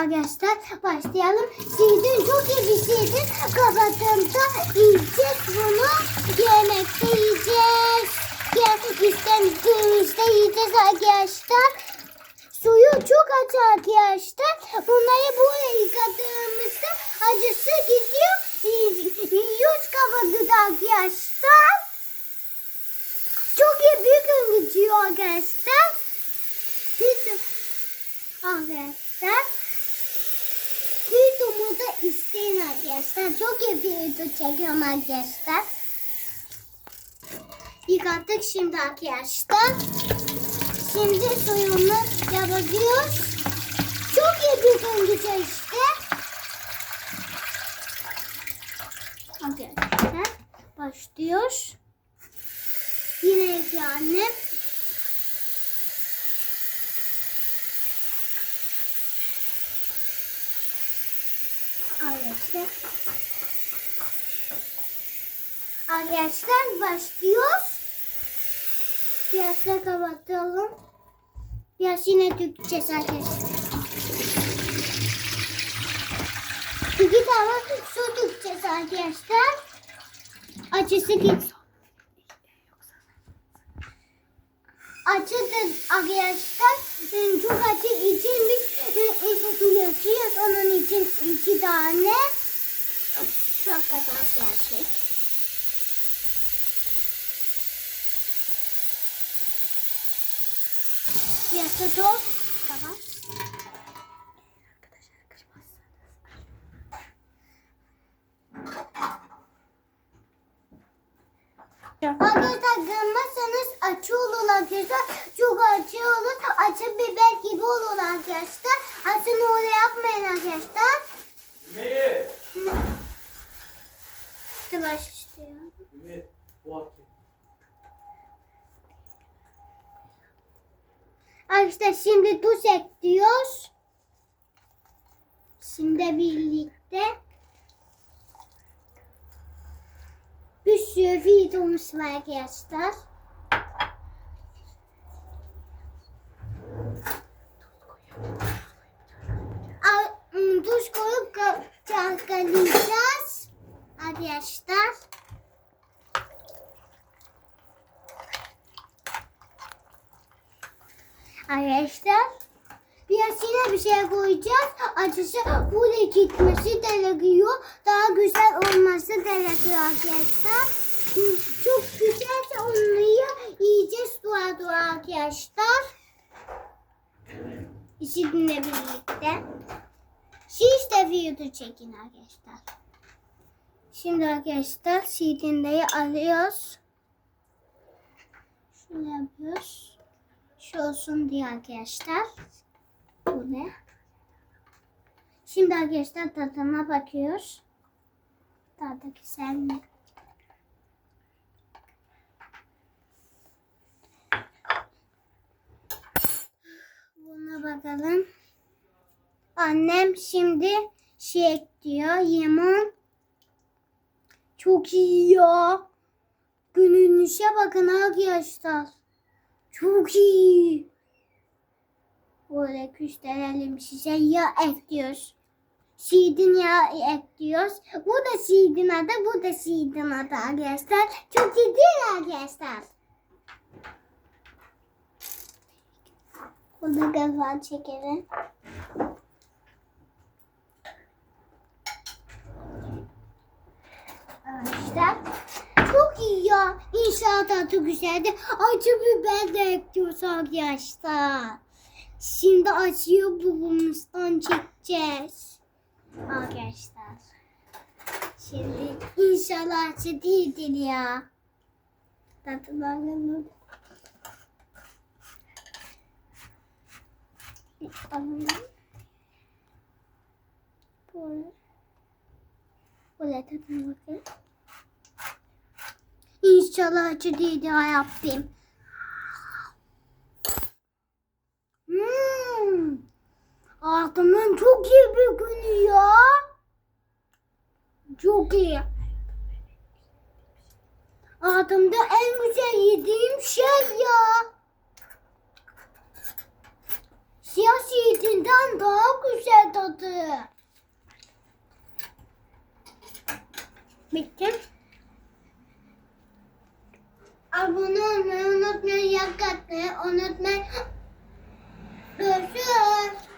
arkadaşlar başlayalım. Sidin çok iyi bir sidin. Kapattığımda yiyeceğiz bunu. Yemekte yiyeceğiz. Ye, istemdiğimizde yiyeceğiz arkadaşlar. Suyu çok acı arkadaşlar. Bunları böyle yıkadığımızda acısı gidiyor. Yiyoruz kapatıda arkadaşlar. Çok iyi gün geçiyor arkadaşlar. Bir Arkadaşlar. Arkadaşlar. Çok iyi video çekiyorum arkadaşlar. Yıkattık şimdi arkadaşlar. Şimdi suyunu yapıyoruz. Çok iyi bir geçiyor işte. Arkadaşlar başlıyoruz. Yine yapıyor annem. Arkadaşlar. Arkadaşlar başlıyoruz. Da kapatalım. Biraz yine dökeceğiz arkadaşlar. İki tane su dökeceğiz arkadaşlar. Acısı git. Acı da arkadaşlar e, çok acı için biz yapıyoruz. Onun için iki tane. Çok kadar gerçek. Da toz. Tamam. Arkadaşlar kırmazsanız acı olur arkadaşlar. Çok acı olur. Acı biber gibi olur arkadaşlar. Acını öyle yapmayın arkadaşlar. Neyi? İşte başlıyor. Ne? Bu Arkadaşlar şimdi tuz ekliyoruz. Şimdi birlikte bir sürü videomuz var arkadaşlar. Im, Tuz koyup ka- çalkalayacağız arkadaşlar. Arkadaşlar biraz yine bir şey koyacağız. Acısı buraya gitmesi gerekiyor. Daha güzel olması gerekiyor arkadaşlar. Çok güzelse onları yiyeceğiz dua dua arkadaşlar. Sizinle birlikte. Siz de video çekin arkadaşlar. Şimdi arkadaşlar sidindeyi alıyoruz. Şöyle yapıyoruz. Şu olsun diye arkadaşlar. Bu ne? Şimdi arkadaşlar tadına bakıyoruz. Tadı güzel mi? Buna bakalım. Annem şimdi şey ekliyor. Limon. Çok iyi ya. Gününüze bakın arkadaşlar. Çok iyi. Böyle küstürelim size yağ ekliyoruz. Sidin yağı ekliyoruz. Bu da sidin adı, bu da sidin adı arkadaşlar. Çok iyi değil arkadaşlar. Bunu kafa çekelim. Arkadaşlar çok iyi ya. İnşallah tadı güzeldi. Acı biber de ekliyoruz arkadaşlar. Şimdi acıyı bulumuzdan çekeceğiz. Arkadaşlar. Şimdi inşallah acı değildir ya. Bir alalım. Böyle. Böyle tadına bakın. İnşallah acı değil ya yapayım. Hmm. Ağzımdan çok iyi bir gün ya. Çok iyi. Hayatımda en güzel yediğim şey ya. Siyah yediğinden daha güzel tadı. Bitti. Abone olmayı unutmayın, like atmayı unutmayın. Görüşürüz.